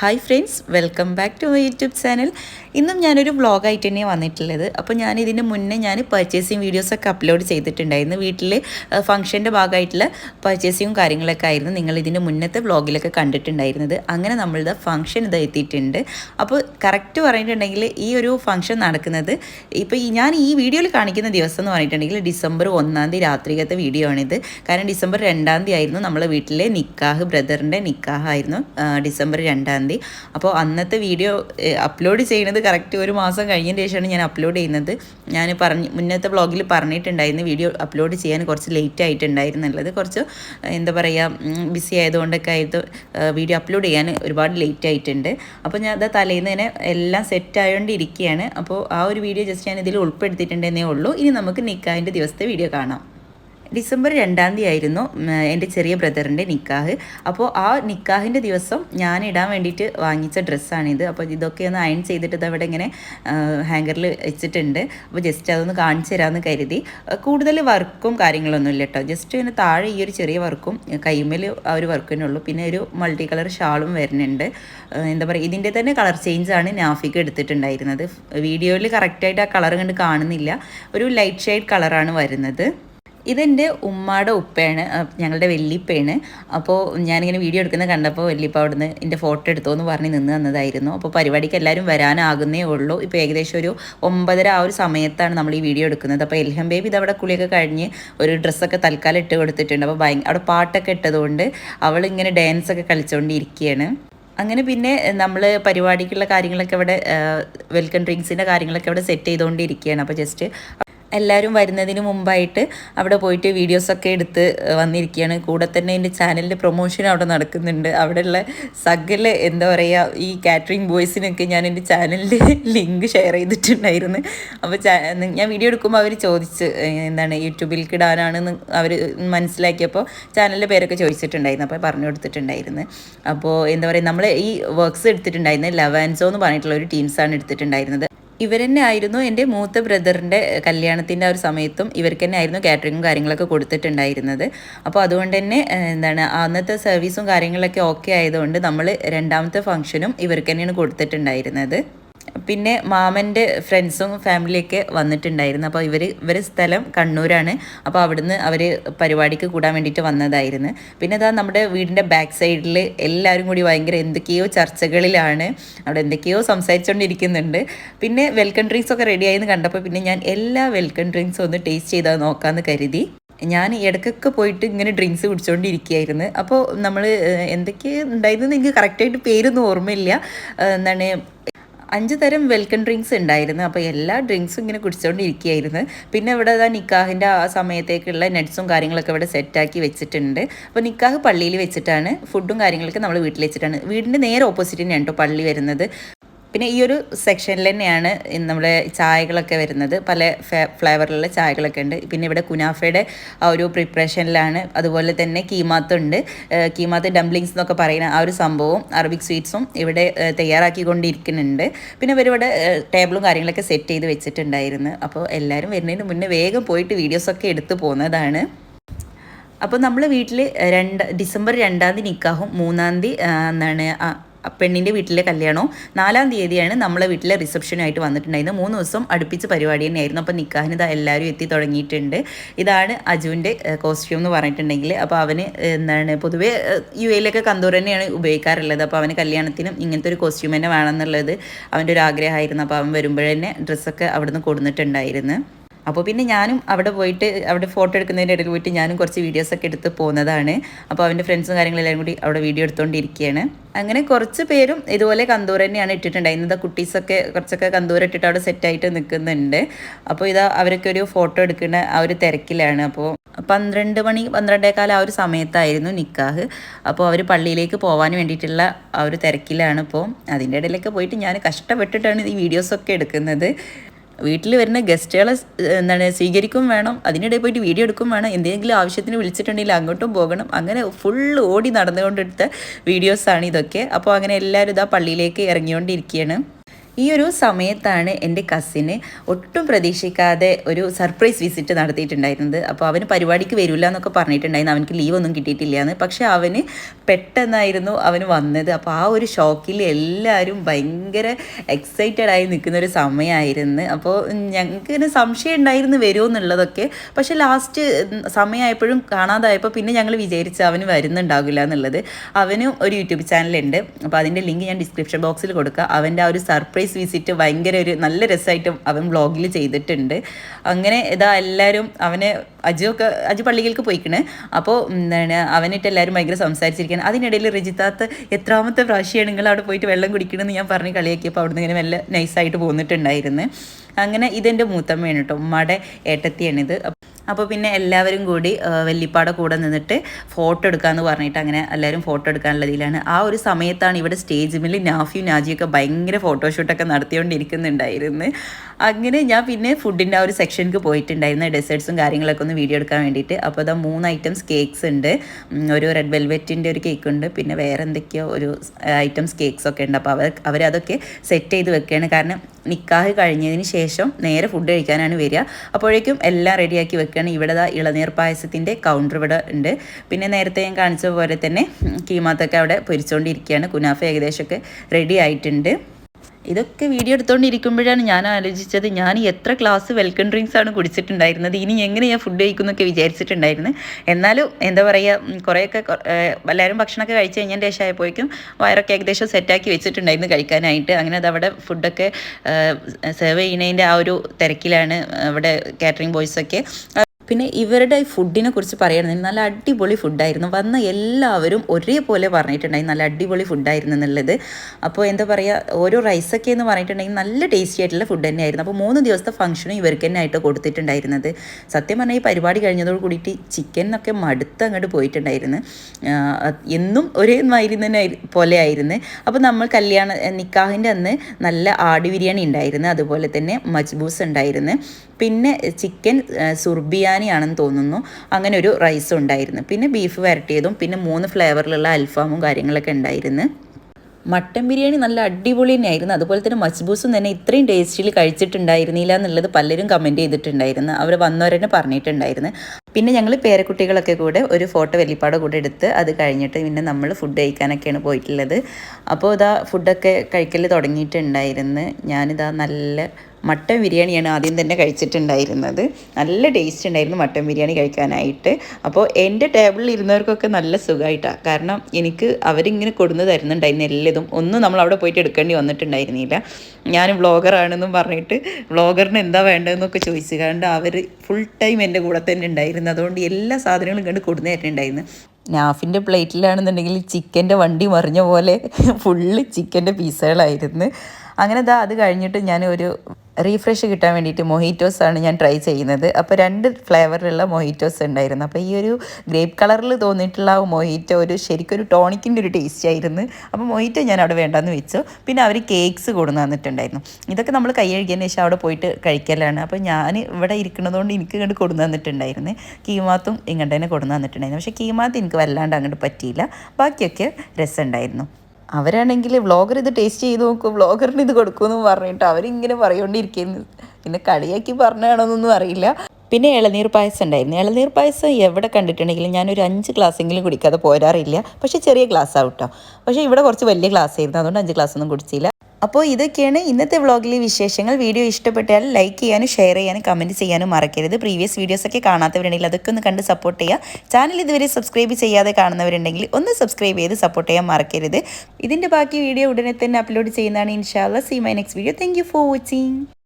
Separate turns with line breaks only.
Hi friends welcome back to my YouTube channel ഇന്നും ഞാനൊരു വ്ളോഗായിട്ട് തന്നെ വന്നിട്ടുള്ളത്. അപ്പോൾ ഞാൻ ഇതിന് മുന്നേ ഞാൻ പർച്ചേസിങ് വീഡിയോസൊക്കെ അപ്ലോഡ് ചെയ്തിട്ടുണ്ടായിരുന്നു. വീട്ടിൽ ഫംഗ്ഷന്റെ ഭാഗമായിട്ടുള്ള പർച്ചേസിങ്ങും കാര്യങ്ങളൊക്കെ ആയിരുന്നു നിങ്ങൾ ഇതിന്റെ മുന്നത്തെ വ്ളോഗിലൊക്കെ കണ്ടിട്ടുണ്ടായിരുന്നത്. അങ്ങനെ നമ്മളുടെ ഫംഗ്ഷൻ ഇത് എത്തിയിട്ടുണ്ട്. അപ്പോൾ കറക്റ്റ് പറഞ്ഞിട്ടുണ്ടെങ്കിൽ ഈ ഒരു ഫംഗ്ഷൻ നടക്കുന്നത് ഇപ്പോൾ ഞാൻ ഈ വീഡിയോയിൽ കാണിക്കുന്ന ദിവസം എന്ന് പറഞ്ഞിട്ടുണ്ടെങ്കിൽ ഡിസംബർ ഒന്നാം തീയതി രാത്രികത്തെ വീഡിയോ ആണിത്. കാരണം ഡിസംബർ രണ്ടാം തീയതി ആയിരുന്നു നമ്മളെ വീട്ടിലെ നിക്കാഹ് ബ്രദറിന്റെ നിക്കാഹ് ആയിരുന്നു. ഡിസംബർ രണ്ടാം അപ്പോൾ അന്നത്തെ വീഡിയോ അപ്ലോഡ് ചെയ്യുന്നത് കറക്റ്റ് ഒരു മാസം കഴിഞ്ഞതിന് ശേഷമാണ് ഞാൻ അപ്ലോഡ് ചെയ്യുന്നത്. ഞാൻ പറഞ്ഞ് മുന്നത്തെ വ്ളോഗിൽ പറഞ്ഞിട്ടുണ്ടായിരുന്നു വീഡിയോ അപ്ലോഡ് ചെയ്യാൻ കുറച്ച് ലേറ്റ് ആയിട്ടുണ്ടായിരുന്നുള്ളത് കുറച്ച് എന്താ പറയുക ബിസി ആയതുകൊണ്ടൊക്കെ ആയത് വീഡിയോ അപ്ലോഡ് ചെയ്യാൻ ഒരുപാട് ലേറ്റ് ആയിട്ടുണ്ട്. അപ്പോൾ ഞാൻ അത് തലേന്ന് തന്നെ എല്ലാം സെറ്റ് ആയതുകൊണ്ടിരിക്കുകയാണ് അപ്പോൾ ആ ഒരു വീഡിയോ ജസ്റ്റ് ഞാൻ ഇതിൽ ഉൾപ്പെടുത്തിയിട്ടുണ്ടെന്നേ ഉള്ളൂ. ഇനി നമുക്ക് നിക്കാഹിന്റെ ദിവസത്തെ വീഡിയോ കാണാം. ഡിസംബർ രണ്ടാം തീയതി ആയിരുന്നു എന്റെ ചെറിയ ബ്രദറിന്റെ നിക്കാഹ്. അപ്പോൾ ആ നിക്കാഹിന്റെ ദിവസം ഞാൻ ഇടാൻ വേണ്ടിയിട്ട് വാങ്ങിച്ച ഡ്രസ്സാണിത്. അപ്പോൾ ഇതൊക്കെ ഒന്ന് അയൺ ചെയ്തിട്ട് ഇതവിടെ ഇങ്ങനെ ഹാങ്കറിൽ വെച്ചിട്ടുണ്ട്. അപ്പോൾ ജസ്റ്റ് അതൊന്ന് കാണിച്ചു തരാമെന്ന് കരുതി. കൂടുതൽ വർക്കും കാര്യങ്ങളൊന്നും ഇല്ല കേട്ടോ. ജസ്റ്റ് ഇതിന് താഴെ ഈ ഒരു ചെറിയ വർക്കും കൈമേൽ ആ ഒരു വർക്കിനേ ഉള്ളൂ. പിന്നെ ഒരു മൾട്ടി കളർ ഷാളും വരുന്നുണ്ട്. എന്താ പറയുക ഇതിന്റെ തന്നെ കളർ ചേഞ്ചാണ് നാഫിക്ക് എടുത്തിട്ടുണ്ടായിരുന്നത്. വീഡിയോയിൽ കറക്റ്റായിട്ട് ആ കളർ കണ്ട് കാണുന്നില്ല. ഒരു ലൈറ്റ് ഷെയ്ഡ് കളറാണ് വരുന്നത്. ഇതെന്റെ ഉമ്മയുടെ ഉപ്പയാണ് ഞങ്ങളുടെ വെല്ലിപ്പയാണ് അപ്പോൾ ഞാനിങ്ങനെ വീഡിയോ എടുക്കുന്നത് കണ്ടപ്പോൾ വെല്ലിപ്പ അവിടുന്ന് എന്റെ ഫോട്ടോ എടുത്തോ എന്ന് പറഞ്ഞ് നിന്ന് തന്നതായിരുന്നു. അപ്പോൾ പരിപാടിക്ക് എല്ലാവരും വരാനാകുന്നേ ഉള്ളൂ. ഇപ്പോൾ ഏകദേശം ഒരു ഒമ്പതര ആ ഒരു സമയത്താണ് നമ്മൾ ഈ വീഡിയോ എടുക്കുന്നത്. അപ്പോൾ എൽഹം ബേബി ഇതവിടെ കുളിയൊക്കെ കഴിഞ്ഞ് ഒരു ഡ്രസ്സൊക്കെ തൽക്കാലം ഇട്ട് കൊടുത്തിട്ടുണ്ട്. അപ്പോൾ ഭയ അവിടെ പാട്ടൊക്കെ ഇട്ടതുകൊണ്ട് അവൾ ഇങ്ങനെ ഡാൻസ് ഒക്കെ കളിച്ചുകൊണ്ടിരിക്കുകയാണ് അങ്ങനെ പിന്നെ നമ്മൾ പരിപാടിക്കുള്ള കാര്യങ്ങളൊക്കെ ഇവിടെ വെൽക്കം ഡ്രിങ്ക്സിന്റെ കാര്യങ്ങളൊക്കെ ഇവിടെ സെറ്റ് ചെയ്തുകൊണ്ടിരിക്കുകയാണ് അപ്പോൾ ജസ്റ്റ് എല്ലാവരും വരുന്നതിന് മുമ്പായിട്ട് അവിടെ പോയിട്ട് വീഡിയോസൊക്കെ എടുത്ത് വന്നിരിക്കുകയാണ് കൂടെ തന്നെ എന്റെ ചാനലിന്റെ പ്രൊമോഷൻ അവിടെ നടക്കുന്നുണ്ട്. അവിടെയുള്ള സകൽ എന്താ പറയുക ഈ കാറ്ററിംഗ് ബോയ്സിനൊക്കെ ഞാൻ എന്റെ ചാനലിന്റെ ലിങ്ക് ഷെയർ ചെയ്തിട്ടുണ്ടായിരുന്നു. അപ്പോൾ ഞാൻ വീഡിയോ എടുക്കുമ്പോൾ അവർ ചോദിച്ച് എന്താണ് യൂട്യൂബിൽ ഇടാനാണെന്ന് അവർ മനസ്സിലാക്കിയപ്പോൾ ചാനലിന്റെ പേരൊക്കെ ചോദിച്ചിട്ടുണ്ടായിരുന്നു. അപ്പോൾ പറഞ്ഞു കൊടുത്തിട്ടുണ്ടായിരുന്നു. അപ്പോൾ എന്താ പറയുക നമ്മൾ ഈ വർക്ക്സ് എടുത്തിട്ടുണ്ടായിരുന്നത് ലവാൻസോ എന്ന് പറഞ്ഞിട്ടുള്ള ഒരു ടീംസാണ് എടുത്തിട്ടുണ്ടായിരുന്നത്. ഇവർ തന്നെ ആയിരുന്നു എന്റെ മൂത്ത ബ്രദറിന്റെ കല്യാണത്തിന്റെ ആ ഒരു സമയത്തും ഇവർക്ക് തന്നെ ആയിരുന്നു കാറ്ററിങ്ങും കാര്യങ്ങളൊക്കെ കൊടുത്തിട്ടുണ്ടായിരുന്നത്. അപ്പോൾ അതുകൊണ്ട് തന്നെ എന്താണ് അന്നത്തെ സർവീസും കാര്യങ്ങളൊക്കെ ഓക്കെ ആയതുകൊണ്ട് നമ്മൾ രണ്ടാമത്തെ ഫംഗ്ഷനും ഇവർക്ക് തന്നെയാണ് കൊടുത്തിട്ടുണ്ടായിരുന്നത്. പിന്നെ മാമന്റെ ഫ്രണ്ട്സും ഫാമിലിയൊക്കെ വന്നിട്ടുണ്ടായിരുന്നു. അപ്പോൾ ഇവർ ഇവർ സ്ഥലം കണ്ണൂരാണ്. അപ്പോൾ അവിടുന്ന് അവർ പരിപാടിക്ക് കൂടാൻ വേണ്ടിയിട്ട് വന്നതായിരുന്നു. പിന്നെ അതാ നമ്മുടെ വീടിന്റെ ബാക്ക് സൈഡിൽ എല്ലാവരും കൂടി ഭയങ്കര എന്തൊക്കെയോ ചർച്ചകളിലാണ്. അവിടെ എന്തൊക്കെയോ സംസാരിച്ചുകൊണ്ടിരിക്കുന്നുണ്ട് പിന്നെ വെൽക്കം ഡ്രിങ്ക്സ് ഒക്കെ റെഡി ആയെന്ന് കണ്ടപ്പോൾ പിന്നെ ഞാൻ എല്ലാ വെൽക്കം ഡ്രിങ്ക്സും ഒന്ന് ടേസ്റ്റ് ചെയ്താൽ നോക്കാമെന്ന് കരുതി. ഞാൻ ഇടയ്ക്കൊക്കെ പോയിട്ട് ഇങ്ങനെ ഡ്രിങ്ക്സ് കുടിച്ചുകൊണ്ടിരിക്കുകയായിരുന്നു അപ്പോൾ നമ്മൾ എന്തൊക്കെ ഉണ്ടായിരുന്നു എനിക്ക് കറക്റ്റായിട്ട് പേരൊന്നും ഓർമ്മയില്ല. എന്താണ് അഞ്ച് തരം വെൽക്കം ഡ്രിങ്ക്സ് ഉണ്ടായിരുന്നു. അപ്പോൾ എല്ലാ ഡ്രിങ്ക്സും ഇങ്ങനെ കുടിച്ചുകൊണ്ടിരിക്കുകയായിരുന്നു പിന്നെ ഇവിടെ ഇതാ നിക്കാഹിന്റെ ആ സമയത്തേക്കുള്ള നട്ട്സും കാര്യങ്ങളൊക്കെ ഇവിടെ സെറ്റാക്കി വെച്ചിട്ടുണ്ട്. അപ്പോൾ നിക്കാഹ് പള്ളിയിൽ വെച്ചിട്ടാണ് ഫുഡും കാര്യങ്ങളൊക്കെ നമ്മൾ വീട്ടിൽ വെച്ചിട്ടാണ്. വീടിന്റെ നേരെ ഓപ്പോസിറ്റ് തന്നെയാണ് കേട്ടോ പള്ളി വരുന്നത്. പിന്നെ ഈ ഒരു സെക്ഷനിൽ തന്നെയാണ് നമ്മുടെ ചായകളൊക്കെ വരുന്നത്. പല ഫ്ലേവറിലുള്ള ചായകളൊക്കെ ഉണ്ട്. പിന്നെ ഇവിടെ കുനാഫയുടെ ആ ഒരു പ്രിപ്പറേഷനിലാണ് അതുപോലെ തന്നെ കീമാത്തുണ്ട് കീമാത്ത് ഡംപ്ലിങ്സ് എന്നൊക്കെ പറയുന്ന ആ ഒരു സംഭവം അറബിക് സ്വീറ്റ്സും ഇവിടെ തയ്യാറാക്കി തയ്യാറാക്കിക്കൊണ്ടിരിക്കുന്നുണ്ട്. പിന്നെ ഇവരിവിടെ ടേബിളും കാര്യങ്ങളൊക്കെ സെറ്റ് ചെയ്ത് വെച്ചിട്ടുണ്ടായിരുന്നു. അപ്പോൾ എല്ലാവരും വരുന്നതിന് മുന്നേ വേഗം പോയിട്ട് വീഡിയോസൊക്കെ എടുത്തു പോകുന്നതാണ്. അപ്പോൾ നമ്മൾ വീട്ടിൽ രണ്ട് ഡിസംബർ രണ്ടാം തീയതി നിക്കാഹും മൂന്നാം തീയതി എന്താണ് പെണ്ണിന്റെ വീട്ടിലെ കല്യാണവും നാലാം തീയതിയാണ് നമ്മളെ വീട്ടിലെ റിസപ്ഷനുമായിട്ട് വന്നിട്ടുണ്ടായിരുന്നത്. മൂന്ന് ദിവസം അടുപ്പിച്ച് പരിപാടി തന്നെയായിരുന്നു. അപ്പോൾ നിക്കാഹിന് ഇതാ എല്ലാവരും എത്തി തുടങ്ങിയിട്ടുണ്ട്. ഇതാണ് അജുവിന്റെ കോസ്റ്റ്യൂം എന്ന് പറഞ്ഞിട്ടുണ്ടെങ്കിൽ. അപ്പോൾ അവന് എന്താണ് പൊതുവേ യു എയിലൊക്കെ കന്തൂർ തന്നെയാണ് ഉപയോഗിക്കാറുള്ളത്. അപ്പോൾ അവന് കല്യാണത്തിനും ഇങ്ങനത്തെ ഒരു കോസ്റ്റ്യൂം തന്നെ വേണമെന്നുള്ളത് അവന്റെ ഒരു ആഗ്രഹമായിരുന്നു. അപ്പോൾ അവൻ വരുമ്പോഴന്നെ ഡ്രസ്സൊക്കെ അവിടുന്ന് കൊടുത്തിട്ടുണ്ടായിരുന്നു അപ്പോൾ പിന്നെ ഞാനും അവിടെ പോയിട്ട് അവിടെ ഫോട്ടോ എടുക്കുന്നതിന്റെ ഇടയിൽ പോയിട്ട് ഞാനും കുറച്ച് വീഡിയോസൊക്കെ എടുത്ത് പോകുന്നതാണ് അപ്പോൾ അവന്റെ ഫ്രണ്ട്സും കാര്യങ്ങളെല്ലാം കൂടി അവിടെ വീഡിയോ എടുത്തുകൊണ്ടിരിക്കുകയാണ് അങ്ങനെ കുറച്ച് പേരും ഇതുപോലെ കന്തൂർ തന്നെയാണ് ഇട്ടിട്ടുണ്ടായിരുന്നത്. കുട്ടീസൊക്കെ കുറച്ചൊക്കെ കന്തൂർ ഇട്ടിട്ട് അവിടെ സെറ്റായിട്ട് നിൽക്കുന്നുണ്ട് അപ്പോൾ ഇതാ അവരൊക്കെ ഒരു ഫോട്ടോ എടുക്കുന്ന ആ ഒരു തിരക്കിലാണ്. അപ്പോൾ പന്ത്രണ്ട് മണി പന്ത്രണ്ടേക്കാലം ആ ഒരു സമയത്തായിരുന്നു നിക്കാഹ്. അപ്പോൾ അവർ പള്ളിയിലേക്ക് പോകാൻ വേണ്ടിയിട്ടുള്ള ആ ഒരു തിരക്കിലാണ് ഇപ്പോൾ അതിന്റെ ഇടയിലൊക്കെ പോയിട്ട് ഞാൻ കഷ്ടപ്പെട്ടിട്ടാണ് ഈ വീഡിയോസൊക്കെ എടുക്കുന്നത്. വീട്ടിൽ വരുന്ന ഗസ്റ്റുകളെ എന്താണ് സ്വീകരിക്കും വേണം അതിനിടെ പോയിട്ട് വീഡിയോ എടുക്കും വേണം എന്തെങ്കിലും ആവശ്യത്തിന് വിളിച്ചിട്ടുണ്ടെങ്കിൽ അങ്ങോട്ടും പോകണം അങ്ങനെ ഫുള്ള് ഓടി നടന്നുകൊണ്ടെടുത്ത വീഡിയോസാണ് ഇതൊക്കെ. അപ്പോൾ അങ്ങനെ എല്ലാവരും ഇതാ പള്ളിയിലേക്ക് ഇറങ്ങിക്കൊണ്ടിരിക്കുകയാണ്. ഈ ഒരു സമയത്താണ് എന്റെ കസിന് ഒട്ടും പ്രതീക്ഷിക്കാതെ ഒരു സർപ്രൈസ് വിസിറ്റ് നടത്തിയിട്ടുണ്ടായിരുന്നത്. അപ്പോൾ അവന് പരിപാടിക്ക് വരില്ല എന്നൊക്കെ പറഞ്ഞിട്ടുണ്ടായിരുന്നു. അവനക്ക് ലീവ് ഒന്നും കിട്ടിയിട്ടില്ല എന്ന് പക്ഷേ അവന് പെട്ടെന്നായിരുന്നു അവന് വന്നത്. അപ്പോൾ ആ ഒരു ഷോക്കിൽ എല്ലാവരും ഭയങ്കര എക്സൈറ്റഡ് ആയി നിൽക്കുന്ന ഒരു സമയമായിരുന്നു. അപ്പോൾ ഞങ്ങൾക്ക് ഇങ്ങനെ സംശയം ഉണ്ടായിരുന്നു വരുമോ എന്നുള്ളതൊക്കെ. പക്ഷേ ലാസ്റ്റ് സമയമായപ്പോഴും കാണാതായപ്പോൾ പിന്നെ ഞങ്ങൾ വിചാരിച്ചു അവന് വരുന്നുണ്ടാകില്ല എന്നുള്ളത്. അവനും ഒരു യൂട്യൂബ് ചാനലുണ്ട്. അപ്പോൾ അതിന്റെ ലിങ്ക് ഞാൻ ഡിസ്ക്രിപ്ഷൻ ബോക്സിൽ കൊടുക്കുക അവന്റെ ആ ഒരു സർപ്രൈസ് വിസിറ്റ് ഭയങ്കര ഒരു നല്ല രസമായിട്ട് അവൻ വ്ളോഗിൽ ചെയ്തിട്ടുണ്ട്. അങ്ങനെ ഇതാ എല്ലാവരും അവനെ അജു ഒക്കെ അജു പള്ളികൾക്ക് പോയിക്കണ്. അപ്പോൾ എന്താണ് അവനിട്ട് എല്ലാവരും ഭയങ്കര സംസാരിച്ചിരിക്കുകയാണ് അതിനിടയിൽ രജിത്താത്ത് എത്രാമത്തെ പ്രാവശ്യമാണ് നിങ്ങൾ അവിടെ പോയിട്ട് വെള്ളം കുടിക്കണമെന്ന് ഞാൻ പറഞ്ഞ് കളിയാക്കിയപ്പോൾ അവിടുന്ന് ഇങ്ങനെ നല്ല നൈസായിട്ട് പോന്നിട്ടുണ്ടായിരുന്നു. അങ്ങനെ ഇതെന്റെ മൂത്തമ്മയാണ് കേട്ടോ ഉമ്മയുടെ ഏട്ടത്തിയാണിത്. അപ്പോൾ പിന്നെ എല്ലാവരും കൂടി വല്ലിപ്പാടെ കൂടെ നിന്നിട്ട് ഫോട്ടോ എടുക്കാമെന്ന് പറഞ്ഞിട്ട് അങ്ങനെ എല്ലാവരും ഫോട്ടോ എടുക്കാനുള്ളതിലാണ്. ആ ഒരു സമയത്താണ് ഇവിടെ സ്റ്റേജ് മില്ലിൽ നാഫിയും നാജിയൊക്കെ ഭയങ്കര ഫോട്ടോഷൂട്ടൊക്കെ നടത്തിക്കൊണ്ടിരിക്കുന്നുണ്ടായിരുന്നു. അങ്ങനെ ഞാൻ പിന്നെ ഫുഡിന്റെ ആ ഒരു സെക്ഷനിക്ക് പോയിട്ടുണ്ടായിരുന്നു ഡെസേർട്സും കാര്യങ്ങളൊക്കെ ഒന്ന് വീഡിയോ എടുക്കാൻ വേണ്ടിയിട്ട്. അപ്പോൾ അതാ മൂന്ന് ഐറ്റംസ് കേക്ക്സ് ഉണ്ട്. ഒരു റെഡ് വെൽവെറ്റിന്റെ ഒരു കേക്ക് ഉണ്ട്. പിന്നെ വേറെ എന്തൊക്കെയോ ഒരു ഐറ്റംസ് കേക്ക്സ് ഒക്കെ ഉണ്ട്. അപ്പോൾ അവർ അവരതൊക്കെ സെറ്റ് ചെയ്ത് വെക്കുകയാണ് കാരണം നിക്കാഹ് കഴിഞ്ഞതിന് ശേഷം നേരെ ഫുഡ് കഴിക്കാനാണ് വരിക. അപ്പോഴേക്കും എല്ലാം റെഡിയാക്കി വെക്കുകയാണ് ഇവിടെ ഇളനീർ പായസത്തിന്റെ കൗണ്ടർ ഇവിടെ ഉണ്ട്. പിന്നെ നേരത്തെ ഞാൻ കാണിച്ച പോലെ തന്നെ കീമാത്തൊക്കെ അവിടെ പൊരിച്ചുകൊണ്ടിരിക്കുകയാണ് കുനാഫ ഏകദേശമൊക്കെ റെഡി ആയിട്ടുണ്ട്. ഇതൊക്കെ വീഡിയോ എടുത്തുകൊണ്ടിരിക്കുമ്പോഴാണ് ഞാൻ ആലോചിച്ചത് ഞാൻ എത്ര ക്ലാസ് വെൽക്കം ഡ്രിങ്ക്സ് ആണ് കുടിച്ചിട്ടുണ്ടായിരുന്നത്. ഇനി എങ്ങനെ ഞാൻ ഫുഡ് കഴിക്കുന്നൊക്കെ വിചാരിച്ചിട്ടുണ്ടായിരുന്നു. എന്നാലും എന്താ പറയുക കുറേയൊക്കെ എല്ലാവരും ഭക്ഷണമൊക്കെ കഴിച്ച് കഴിഞ്ഞതിന്റെ ശേഷം ആയപ്പോഴേക്കും വയറൊക്കെ ഏകദേശം സെറ്റാക്കി വെച്ചിട്ടുണ്ടായിരുന്നു കഴിക്കാനായിട്ട്. അങ്ങനെ അത് അവിടെ ഫുഡൊക്കെ സെർവ് ചെയ്യുന്നതിന്റെ ആ ഒരു തിരക്കിലാണ് അവിടെ കാറ്ററിംഗ് ബോയ്സൊക്കെ പിന്നെ ഇവരുടെ ഫുഡിനെ കുറിച്ച് പറയുകയാണെങ്കിൽ നല്ല അടിപൊളി ഫുഡായിരുന്നു വന്ന എല്ലാവരും ഒരേപോലെ പറഞ്ഞിട്ടുണ്ടായി. നല്ല അടിപൊളി ഫുഡായിരുന്നു എന്നുള്ളത്. അപ്പോൾ എന്താ പറയുക ഓരോ റൈസൊക്കെ എന്ന് പറഞ്ഞിട്ടുണ്ടെങ്കിൽ നല്ല ടേസ്റ്റി ആയിട്ടുള്ള ഫുഡ് തന്നെയായിരുന്നു. അപ്പോൾ മൂന്ന് ദിവസത്തെ ഫംഗ്ഷനും ഇവർക്ക് തന്നെ ആയിട്ട് കൊടുത്തിട്ടുണ്ടായിരുന്നത്. സത്യം പറഞ്ഞാൽ ഈ പരിപാടി കഴിഞ്ഞതോട് കൂടിയിട്ട് ചിക്കൻ എന്നൊക്കെ മടുത്ത് അങ്ങോട്ട് പോയിട്ടുണ്ടായിരുന്നു. എന്നും ഒരേ മാതിരി തന്നെ പോലെ ആയിരുന്നു. അപ്പോൾ നമ്മൾ കല്യാണ നിക്കാഹിന്റെ അന്ന് നല്ല ആടി ബിരിയാണി ഉണ്ടായിരുന്നു. അതുപോലെ തന്നെ മജ്ബൂസ് ഉണ്ടായിരുന്നു. പിന്നെ ചിക്കൻ സുർബിയാനിയാണെന്ന് തോന്നുന്നു. അങ്ങനെ ഒരു റൈസും ഉണ്ടായിരുന്നു. പിന്നെ ബീഫ് വരട്ടിയതും പിന്നെ മൂന്ന് ഫ്ലേവറിലുള്ള അൽഫാമും കാര്യങ്ങളൊക്കെ ഉണ്ടായിരുന്നു. മട്ടൻ ബിരിയാണി നല്ല അടിപൊളി തന്നെയായിരുന്നു. അതുപോലെ തന്നെ മച്ബൂസും തന്നെ ഇത്രയും ടേസ്റ്റിൽ കഴിച്ചിട്ടുണ്ടായിരുന്നില്ല എന്നുള്ളത് പലരും കമന്റ് ചെയ്തിട്ടുണ്ടായിരുന്നു. അവർ വന്നവരെന്നെ പറഞ്ഞിട്ടുണ്ടായിരുന്നു. പിന്നെ ഞങ്ങൾ പേരക്കുട്ടികളൊക്കെ കൂടെ ഒരു ഫോട്ടോ വെല്ലിപ്പാടെ കൂടെ എടുത്ത് അത് കഴിഞ്ഞിട്ട് പിന്നെ നമ്മൾ ഫുഡ് കഴിക്കാനൊക്കെയാണ് പോയിട്ടുള്ളത്. അപ്പോൾ ഇതാ ഫുഡൊക്കെ കഴിക്കൽ തുടങ്ങിയിട്ടുണ്ടായിരുന്നു. ഞാനിതാ നല്ല മട്ടൻ ബിരിയാണിയാണ് ആദ്യം തന്നെ കഴിച്ചിട്ടുണ്ടായിരുന്നത്. നല്ല ടേസ്റ്റ് ഉണ്ടായിരുന്നു മട്ടൻ ബിരിയാണി കഴിക്കാനായിട്ട്. അപ്പോൾ എന്റെ ടേബിളിൽ ഇരുന്നവർക്കൊക്കെ നല്ല സുഖമായിട്ടാണ് കാരണം എനിക്ക് അവരിങ്ങനെ കൊടുന്ന് തരുന്നുണ്ടായിരുന്നു എല്ലതും. ഒന്നും നമ്മൾ അവിടെ പോയിട്ട് എടുക്കേണ്ടി വന്നിട്ടുണ്ടായിരുന്നില്ല. ഞാൻ വ്ളോഗറാണെന്നും പറഞ്ഞിട്ട് വ്ളോഗറിന് എന്താ വേണ്ടതെന്നൊക്കെ ചോദിച്ചു കാരണം അവർ ഫുൾ ടൈം എന്റെ കൂടെ തന്നെ ഉണ്ടായിരുന്നു. അതുകൊണ്ട് എല്ലാ സാധനങ്ങളും കണ്ട് കൊടുന്നു തരുന്നുണ്ടായിരുന്നു നാഫിന്റെ പ്ലേറ്റിലാണെന്നുണ്ടെങ്കിൽ ചിക്കന്റെ വണ്ടി മറിഞ്ഞ പോലെ ഫുള്ള് ചിക്കന്റെ പീസുകളായിരുന്നു അങ്ങനെ ദാ അത് കഴിഞ്ഞിട്ട് ഞാൻ ഒരു റീഫ്രഷ് കിട്ടാൻ വേണ്ടിയിട്ട് മൊഹിറ്റോസ് ആണ് ഞാൻ ട്രൈ ചെയ്യുന്നത്. അപ്പോൾ രണ്ട് ഫ്ലേവറിലുള്ള മൊഹിറ്റോസ് ഉണ്ടായിരുന്നു. അപ്പോൾ ഈ ഒരു ഗ്രേപ്പ് കളറിൽ തോന്നിയിട്ടുള്ള മൊഹിറ്റോ ഒരു ശരിക്കൊരു ടോണിക്കിന്റെ ഒരു ടേസ്റ്റ് ആയിരുന്നു. അപ്പോൾ മൊഹിറ്റോ ഞാൻ അവിടെ വേണ്ടെന്ന് വെച്ചു. പിന്നെ അവർ കേക്ക്സ് കൊണ്ടു തന്നിട്ടുണ്ടായിരുന്നു. ഇതൊക്കെ നമ്മൾ കൈ കഴുകിയതിന് ശേഷം അവിടെ പോയിട്ട് കഴിക്കലാണ്. അപ്പോൾ ഞാൻ ഇവിടെ ഇരിക്കുന്നതുകൊണ്ട് എനിക്ക് ഇങ്ങോട്ട് കൊണ്ടു തന്നിട്ടുണ്ടായിരുന്നു. കീമാത്തും ഇങ്ങോട്ട് തന്നെ കൊണ്ടു തന്നിട്ടുണ്ടായിരുന്നു. പക്ഷേ കീമാത്ത് എനിക്ക് വല്ലാണ്ട് അങ്ങോട്ട് പറ്റിയില്ല. ബാക്കിയൊക്കെ രസമുണ്ടായിരുന്നു. അവരാണെങ്കിൽ വ്ളോഗർ ഇത് ടേസ്റ്റ് ചെയ്ത് നോക്കും വ്ളോഗറിന് ഇത് കൊടുക്കുമെന്ന് പറഞ്ഞിട്ട് അവരിങ്ങനെ പറയോണ്ടിരിക്കുന്നു. പിന്നെ കളിയാക്കി പറഞ്ഞാണോന്നൊന്നും അറിയില്ല. പിന്നെ ഇളനീർ പായസം ഉണ്ടായിരുന്നു. ഇളനീർ പായസം എവിടെ കണ്ടിട്ടുണ്ടെങ്കിലും ഞാനൊരു അഞ്ച് ഗ്ലാസ്സെങ്കിലും കുടിക്കാതെ പോരാറില്ല. പക്ഷേ ചെറിയ ഗ്ലാസ് കേട്ടോ. പക്ഷേ ഇവിടെ കുറച്ച് വലിയ ഗ്ലാസ് ആയിരുന്നു അതുകൊണ്ട് അഞ്ച് ഗ്ലാസ് ഒന്നും കുടിച്ചില്ല. അപ്പോൾ ഇതൊക്കെയാണ് ഇന്നത്തെ വ്ളോഗിലെ വിശേഷങ്ങൾ. വീഡിയോ ഇഷ്ടപ്പെട്ടാൽ ലൈക്ക് ചെയ്യാനും ഷെയർ ചെയ്യാനും കമന്റ് ചെയ്യാനും മറക്കരുത്. പ്രീവിയസ് വീഡിയോസൊക്കെ കാണാത്തവരുണ്ടെങ്കിൽ അതൊക്കെ ഒന്ന് കണ്ട് സപ്പോർട്ട് ചെയ്യുക. ചാനൽ ഇതുവരെ സബ്സ്ക്രൈബ് ചെയ്യാതെ കാണുന്നവരുണ്ടെങ്കിൽ ഒന്ന് സബ്സ്ക്രൈബ് ചെയ്ത് സപ്പോർട്ട് ചെയ്യാൻ മറക്കരുത്. ഇതിന്റെ ബാക്കി വീഡിയോ ഉടനെ തന്നെ അപ്ലോഡ് ചെയ്യുന്നതാണ്. ഇൻഷാല്ല see my next video thank for watching